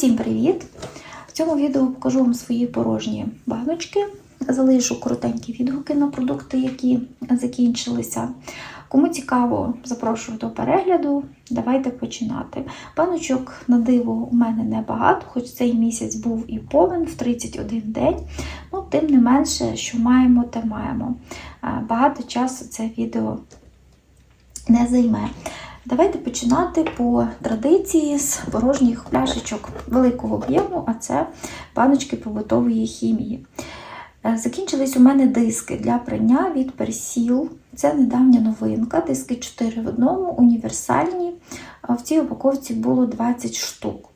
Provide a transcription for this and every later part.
Усім привіт! В цьому відео покажу вам свої порожні баночки. Залишу коротенькі відгуки на продукти, які закінчилися. Кому цікаво, запрошую до перегляду. Давайте починати. Баночок на диво у мене небагато, хоч цей місяць був і повен в 31 день. Ну, тим не менше, що маємо, те маємо. Е, Багато часу це відео не займе. Давайте починати по традиції з порожніх пляшечок великого об'єму, а це баночки побутової хімії. Е, Закінчились у мене диски для прання від Persil. Це недавня новинка. Диски 4 в одному, універсальні. В цій упаковці було 20 штук.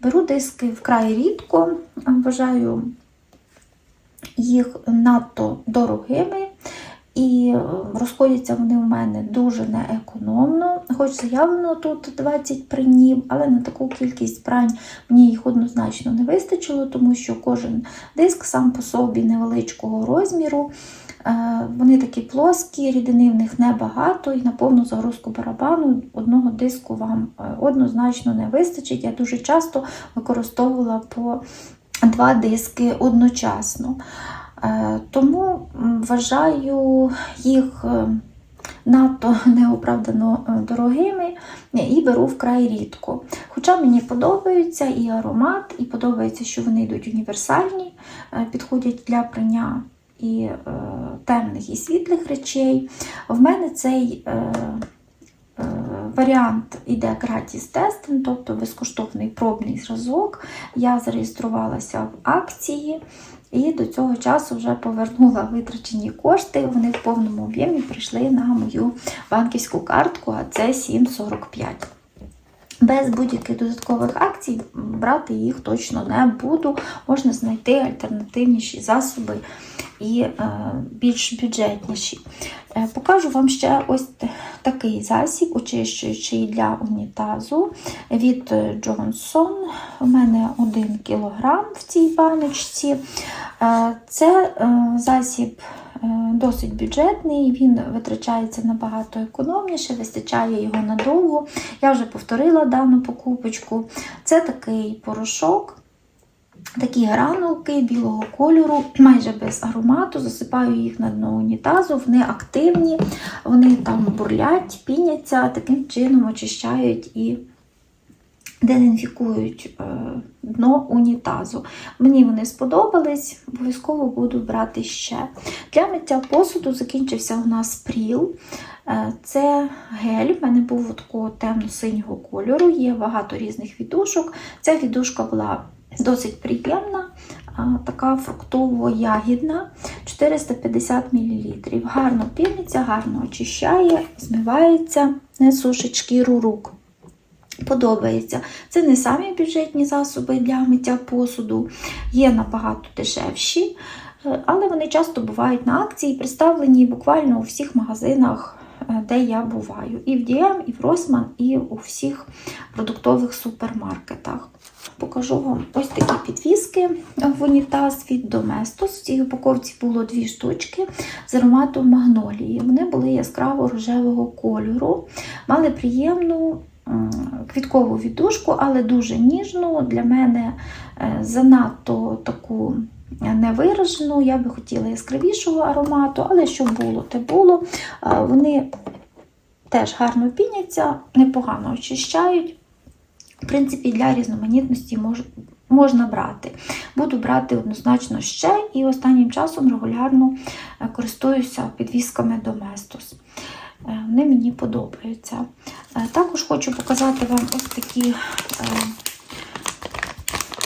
Беру диски вкрай рідко, вважаю їх надто дорогими. І розходяться вони у мене дуже неекономно. Хоч заявлено тут 20 пранів, але на таку кількість прань мені їх однозначно не вистачило, тому що кожен диск сам по собі невеличкого розміру. Е, Вони такі плоскі, рідини в них небагато, і на повну загрузку барабану одного диску вам е, однозначно не вистачить. Я дуже часто використовувала по два диски одночасно. Е, Тому вважаю їх е, надто неоправдано е, дорогими і беру вкрай рідко. Хоча мені подобаються і аромат, і подобається, що вони йдуть універсальні, підходять для прання і темних і світлих речей. В мене цей варіант іде gratis тестинг, тобто безкоштовний пробний зразок. Я зареєструвалася в акції. І до цього часу вже повернула витрачені кошти. Вони в повному об'ємі прийшли на мою банківську картку, а це 7,45. Без будь-яких додаткових акцій брати їх точно не буду. Можна знайти альтернативніші засоби і е, більш бюджетніші. Е, покажу вам ще ось такий засіб, очищуючий для унітазу від Johnson. У мене 1 кг в цій баночці. Е, Це е, засіб е, досить бюджетний, він витрачається набагато економніше, вистачає його надовго. Я вже повторила дану покупочку. Це такий порошок. Такі гранулки білого кольору, майже без аромату, засипаю їх на дно унітазу, вони активні, вони там бурлять, піняться, таким чином очищають і дезінфікують е, дно унітазу. Мені вони сподобались, обов'язково буду брати ще. Для миття посуду закінчився у нас пріл. Е, Це гель, в мене був такого темно-синього кольору, є багато різних віддушок. Ця віддушка була досить приємна, така фруктово-ягідна, 450 мл. Гарно піниться, гарно очищає, змивається, не сушить шкіру рук. Подобається. Це не самі бюджетні засоби для миття посуду, є набагато дешевші, е, але вони часто бувають на акції, представлені буквально у всіх магазинах, е, де я буваю. І в DM, і в Rossmann, і у всіх продуктових супермаркетах. Покажу вам ось такі підвіски в унітаз від Domestos. В цій упаковці було дві штучки з ароматом магнолії. Вони були яскраво рожевого кольору, мали приємну квіткову віддушку, але дуже ніжну. Для мене е, занадто таку невиражену. Я би хотіла яскравішого аромату, але що було, те було. Е, Вони теж гарно піняться, непогано очищають. В принципі, для різноманітності можна брати. Буду брати однозначно ще і останнім часом регулярно е, користуюся підвісками Domestos. Е, Вони мені подобаються. Е, Також хочу показати вам ось такі е,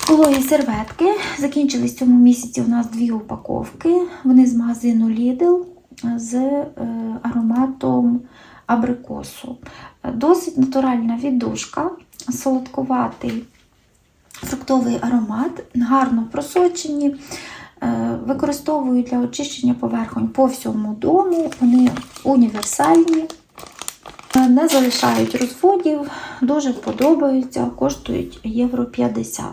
вологі серветки. Закінчились в цьому місяці у нас дві упаковки. Вони з магазину Lidl з е, ароматом абрикосу. Е, Досить натуральна віддушка, солодкуватий фруктовий аромат, гарно просочені. Е, Використовую для очищення поверхонь по всьому дому. Вони універсальні, е, не залишають розводів, дуже подобаються, коштують євро 50.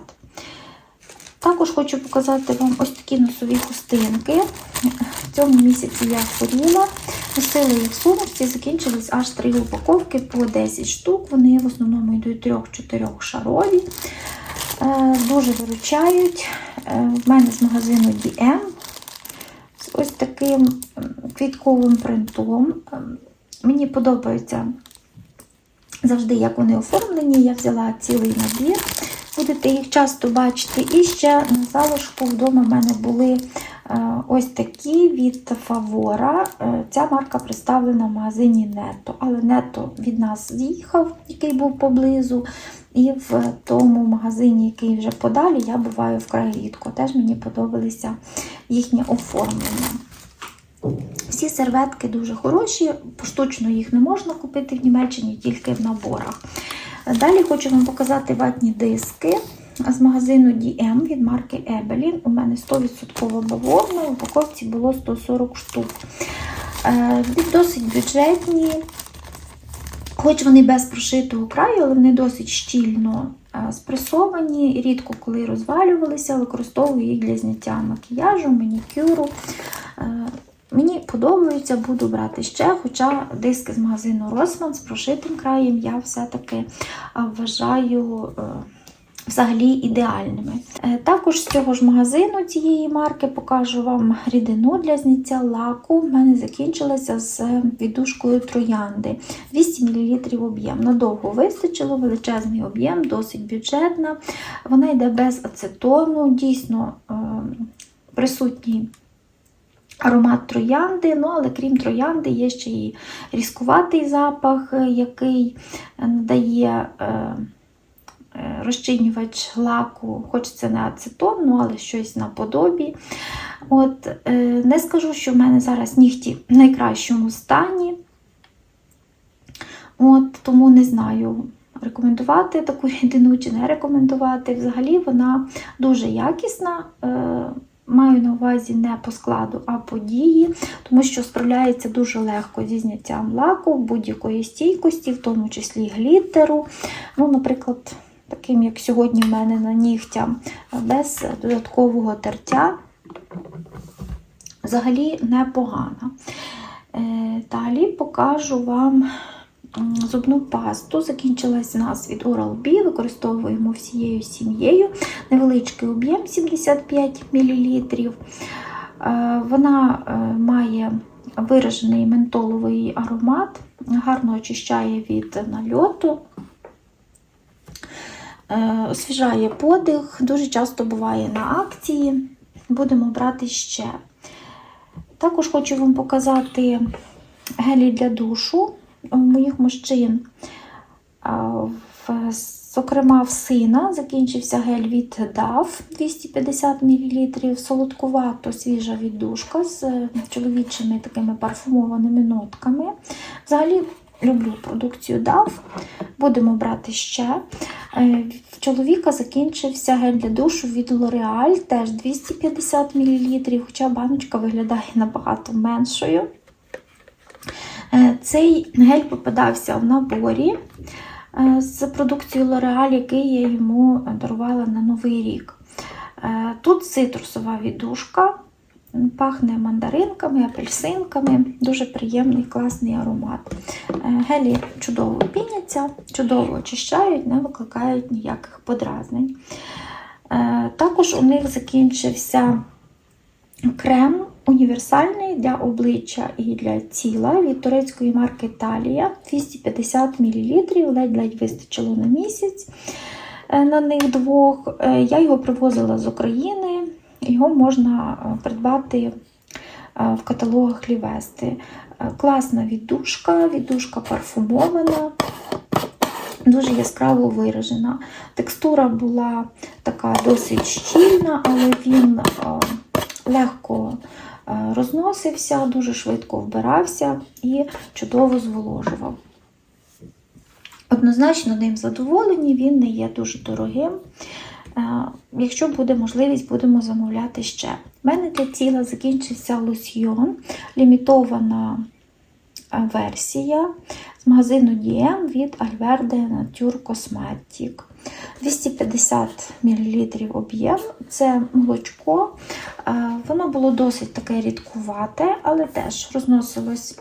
Також хочу показати вам ось такі носові хустинки. В цьому місяці я хворіла, носила їх в сумочці, закінчились аж три упаковки по 10 штук. Вони в основному йдуть 3-4 шарові. Е, Дуже виручають. Е, В мене з магазину DM з ось таким квітковим принтом. Ем, Мені подобається завжди, як вони оформлені. Я взяла цілий набір. Будете їх часто бачити. І ще на залишку вдома в мене були е, ось такі від Фавора. Е, Ця марка представлена в магазині Нето. Але Нето від нас з'їхав, який був поблизу. І в тому магазині, який вже подалі, я буваю вкрай рідко. Теж мені подобалися їхнє оформлення. Всі серветки дуже хороші, поштучно їх не можна купити в Німеччині, тільки в наборах. Далі хочу вам показати ватні диски з магазину DM від марки Ebelin. У мене 100% бавовна, в упаковці було 140 штук. Е, Досить бюджетні, хоч вони без прошитого краю, але вони досить щільно е, спресовані, рідко коли розвалювалися, використовую їх для зняття макіяжу, манікюру. Е, Мені подобаються, буду брати ще, хоча диски з магазину Rossmann з прошитим краєм я все-таки вважаю взагалі ідеальними. Е, Також з цього ж магазину цієї марки покажу вам рідину для зняття лаку. У мене закінчилася з віддушкою троянди. 200 мл об'єм. Надовго вистачило, величезний об'єм, досить бюджетна. Вона йде без ацетону, дійсно е, присутній аромат троянди, ну але крім троянди, є ще і різкуватий запах, е, який надає е, е, розчинювач лаку, хоч це не ацетон, ну, але щось наподобі. От, е, не скажу, що в мене зараз нігті в найкращому стані. От, тому не знаю, рекомендувати таку рідину чи не рекомендувати. Взагалі вона дуже якісна. Е, Маю на увазі не по складу, а по дії, тому що справляється дуже легко зі зняттям лаку, будь-якої стійкості, в тому числі гліттеру. Ну, Наприклад, таким, як сьогодні в мене на нігтям, без додаткового тертя. Взагалі непогано. Е, Далі покажу вам зубну пасту. Закінчилась у нас від Oral-B, використовуємо всією сім'єю. Невеличкий об'єм 75 мл. Вона е, має виражений ментоловий аромат, гарно очищає від нальоту. Е, Освіжає подих, дуже часто буває на акції. Будемо брати ще. Також хочу вам показати гелі для душу у моїх мужчин. Зокрема, в сина закінчився гель від DAV 250 мл, солодкувато свіжа віддушка з е, чоловічими такими парфумованими нотками. Взагалі люблю продукцію DAV. Будемо брати ще. Е, В чоловіка закінчився гель для душу від L'Oreal, теж 250 мл, хоча баночка виглядає набагато меншою. Е, Цей гель попадався в наборі е, з продукцією L'Oreal, який я йому дарувала на Новий рік. Тут цитрусова віддушка, пахне мандаринками, апельсинками, дуже приємний, класний аромат. Е, Гелі чудово піняться, чудово очищають, не викликають ніяких подразнень. Е, Також у них закінчився крем універсальний для обличчя і для тіла від турецької марки Талія 250 мл, ледь-ледь вистачило на місяць е, на них двох. Я його привозила з України, його можна е, придбати е, в каталогах Лівести. Е, Класна віддушка, віддушка парфумована. Дуже яскраво виражена. Текстура була така досить щільна, але він легко розносився, дуже швидко вбирався і чудово зволожував. Однозначно ним задоволені, він не є дуже дорогим. Е, Якщо буде можливість, будемо замовляти ще. У мене для тіла закінчився лосьйон, лімітована е, версія з магазину DM від Alverde Nature Cosmetic. 250 мл об'єм, це молочко. Е, Воно було досить таке рідкувате, але теж розносилось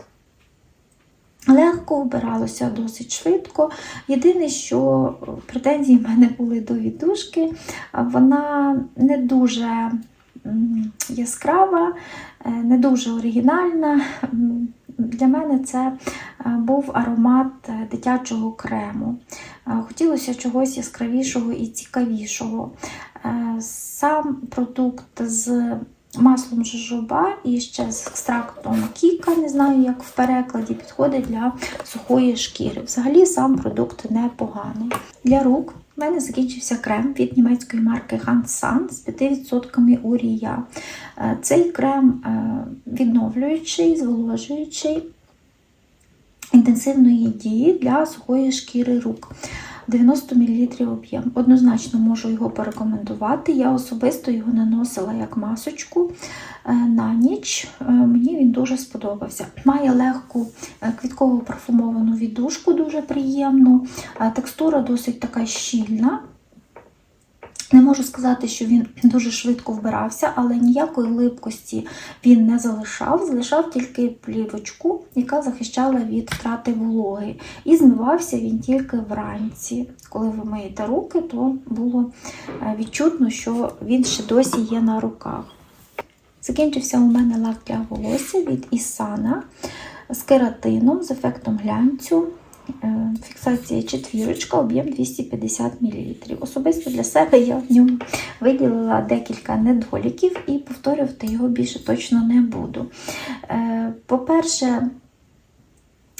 Легко вбиралося досить швидко. Єдине, що претензії в мене були до віддушки, вона не дуже яскрава, е, не дуже оригінальна. Для мене це е, був аромат е, дитячого крему. Хотілося чогось яскравішого і цікавішого. Сам продукт з маслом жожоба і ще з екстрактом кіка, не знаю, як в перекладі, підходить для сухої шкіри. Взагалі сам продукт непоганий. Для рук в мене закінчився крем від німецької марки Hans San з 5% урія. Е, Цей крем е, відновлюючий, зволожуючий, інтенсивної дії для сухої шкіри рук. 90 мл об'єм. Однозначно можу його порекомендувати. Я особисто його наносила як масочку е, на ніч. Е, Мені він дуже сподобався. Має легку е, квітково парфумовану віддушку, дуже приємну. Текстура досить така щільна. Не можу сказати, що він дуже швидко вбирався, але ніякої липкості він не залишав, залишав тільки плівочку, яка захищала від втрати вологи. І змивався він тільки вранці. Коли ви миєте руки, то було е, відчутно, що він ще досі є на руках. Закінчився у мене лак для волосся від Ісана з кератином, з ефектом глянцю. Е, Фіксація четвірочка, об'єм 250 мл. Особисто для себе я в ньому виділила декілька недоліків і повторювати його більше точно не буду. Е, По-перше,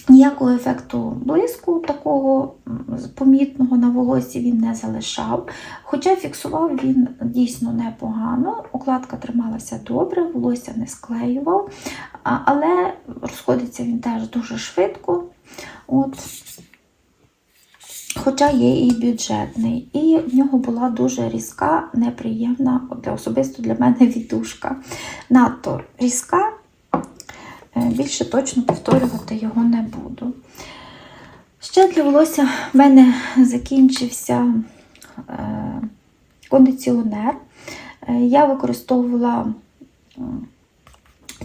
ніякого ефекту блиску такого помітного на волосі він не залишав. Хоча фіксував він дійсно непогано, укладка трималася добре, волосся не склеював, але розходиться він теж дуже швидко. От. Хоча є і бюджетний. І в нього була дуже різка, неприємна, для, особисто для мене віддушка. Надто різка, е, більше точно повторювати його не буду. Ще для волосся в мене закінчився е, кондиціонер. Е, Я використовувала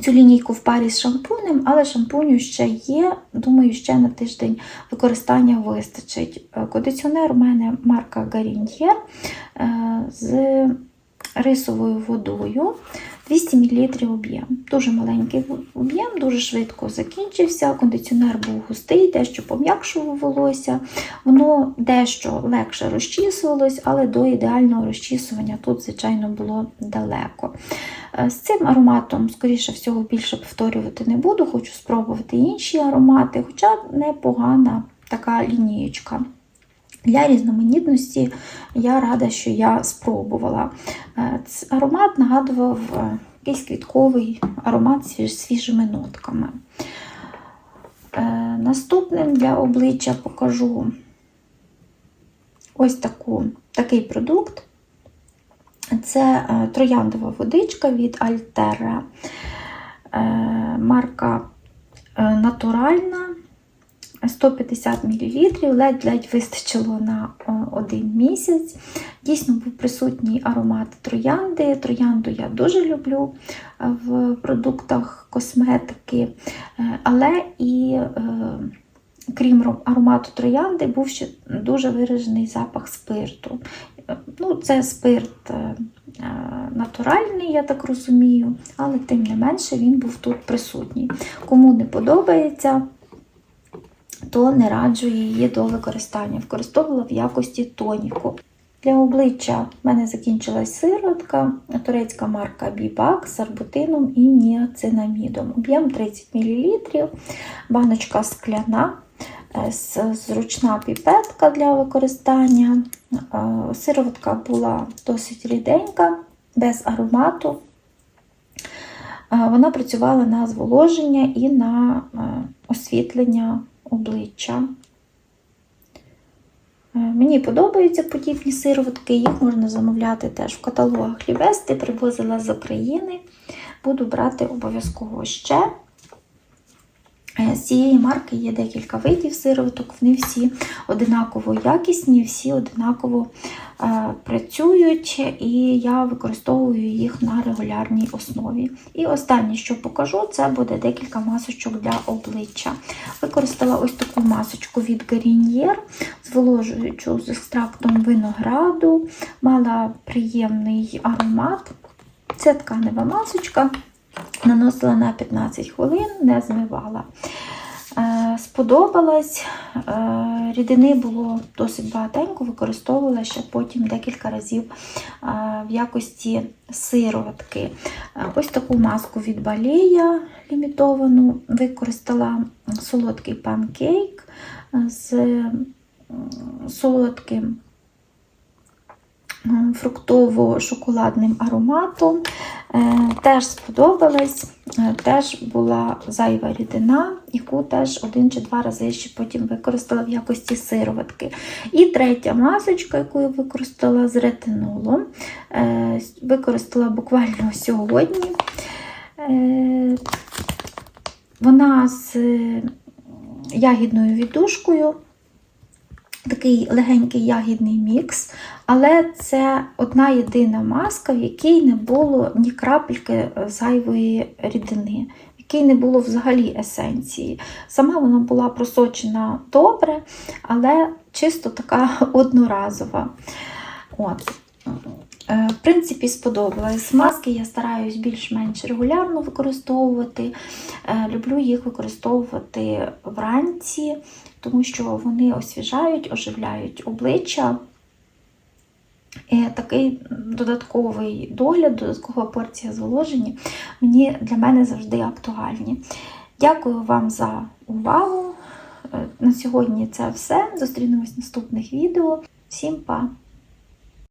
цю лінійку в парі з шампунем, але шампуню ще є. Думаю, ще на тиждень використання вистачить. Е, Кондиціонер у мене марка Garnier е, з рисовою водою. 200 мл об'єм. Дуже маленький об'єм, дуже швидко закінчився. Кондиціонер був густий, дещо пом'якшував волосся. Воно дещо легше розчісувалось, але до ідеального розчісування тут, звичайно, було далеко. Е, З цим ароматом, скоріше всього, більше повторювати не буду. Хочу спробувати інші аромати, хоча непогана така лінієчка. Для різноманітності я рада, що я спробувала. Е, Аромат нагадував е, якийсь квітковий аромат з свіжими нотками. Е, Наступним для обличчя покажу ось таку, такий продукт. Це трояндова водичка від Альтера. Марка натуральна. 150 мл, ледь-ледь вистачило на один місяць. Дійсно був присутній аромат троянди. Троянду я дуже люблю е, в продуктах косметики, Е, але і е, крім аромату троянди, був ще дуже виражений запах спирту. Ну, це спирт натуральний, я так розумію, але тим не менше він був тут присутній. Кому не подобається, то не раджу її до використання. Використовувала в якості тоніку. Для обличчя в мене закінчилась сироватка, турецька марка Бібак з арбутином і ніацинамідом. Об'єм 30 мл, баночка скляна, е, зручна піпетка для використання. Е, Сироватка була досить ріденька, без аромату. Е, Вона працювала на зволоження і на освітлення обличчя. Е, Мені подобаються подібні сироватки, їх можна замовляти теж в каталогах Лівести, привозила з України. Буду брати обов'язково ще. Е, З цієї марки є декілька видів сироваток, вони всі одинаково якісні, всі одинаково е, працюють, і я використовую їх на регулярній основі. І останнє, що покажу, це буде декілька масочок для обличчя. Використала ось таку масочку від Garnier, зволожуючу з екстрактом винограду, мала приємний аромат. Це тканева масочка. Наносила на 15 хвилин, не змивала. Е, Сподобалась, Е, рідини було досить багатенько, використовувала ще потім декілька разів е, в якості сироватки. Ось таку маску від балея лімітовану використала солодкий панкейк з солодким фруктово-шоколадним ароматом. Е, Теж сподобалась, Е, теж була зайва рідина, яку теж один чи два рази ще потім використала в якості сироватки. І третя масочка, яку я використала з ретинолом, е, використала буквально сьогодні. Вона з ягідною віддушкою, такий легенький ягідний мікс, але це одна єдина маска, в якій не було ні крапельки зайвої рідини, в якій не було взагалі есенції. Сама вона була просочена добре, але чисто така одноразова. От. Е, В принципі, сподобалась. Маски я стараюсь більш-менш регулярно використовувати. Е, Люблю їх використовувати вранці, тому що вони освіжають, оживляють обличчя. І такий додатковий догляд, додаткова порція зволоження мені для мене завжди актуальні. Дякую вам за увагу. Е, На сьогодні це все. Зустрінемось в наступних відео. Всім па!